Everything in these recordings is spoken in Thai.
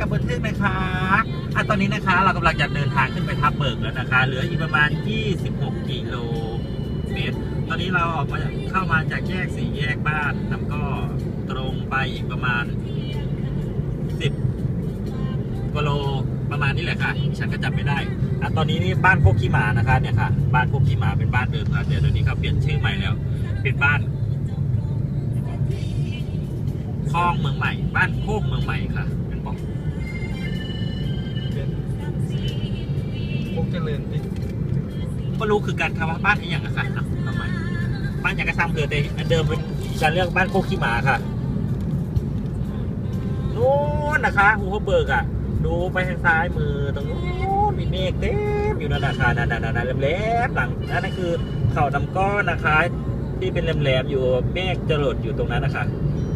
นะคะอะตอนนี้นะคะ เรากำลังจะเดินทางขึ้นไปทับเบิกแล้วนะคะ เหลืออีกประมาณ 26 กิโลเมตร ตอนนี้เราออกมาเข้ามาจากแยกสี่แยกบ้านแล้วก็ตรงไปอีกประมาณ 10กิโลประมาณนี้แหละค่ะ ฉันก็จำไม่ได้อะตอนนี้นี่บ้านโคกขี้หมานะคะเนี่ยค่ะ บ้านโคกขี้หมาเป็นบ้านเดิมค่ะเดี๋ยวเดี๋ยวนี้เขาเปลี่ยนชื่อใหม่แล้ว เป็นบ้านคลองเมืองใหม่ บ้านโคกเมืองใหม่ค่ะ บอกเป็นพวกเจริญติดก็รู้คือการคำว่าบ้านอะไรอย่างอะค่ะอะทำไมบ้านอย่างกระซ้ำเกิดแต่อันเดิมเป็นฉันเรียกบ้านโคกขี้หมาค่ะนู้นนะคะภูเขาเบิกอะ ดูไปทางซ้ายมือตรงนู้นมีเมฆเต็มอยู่นั่นนะคะนั่นนั่นนั่นแหลมๆหลังนั่นคือเขาดำก้อนนะคะ ที่เป็นแหลมๆอยู่เมฆจะหลดอยู่ตรงนั้นนะคะ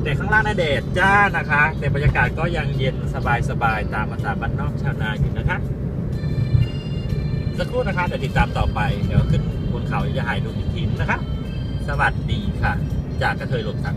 แต่ข้างล่างน่ะแดดจ้านะคะ แต่บรรยากาศก็ยังเย็นสบายๆตามภาษาบ้านนอกชาวนาอยู่นะคะสักครู่นะคะเดี๋ยวติดตามต่อไป เดี๋ยวขึ้นบนเขาจะหายดูอีกทีนะคะ สวัสดีค่ะ จากกระเทยหลบสัง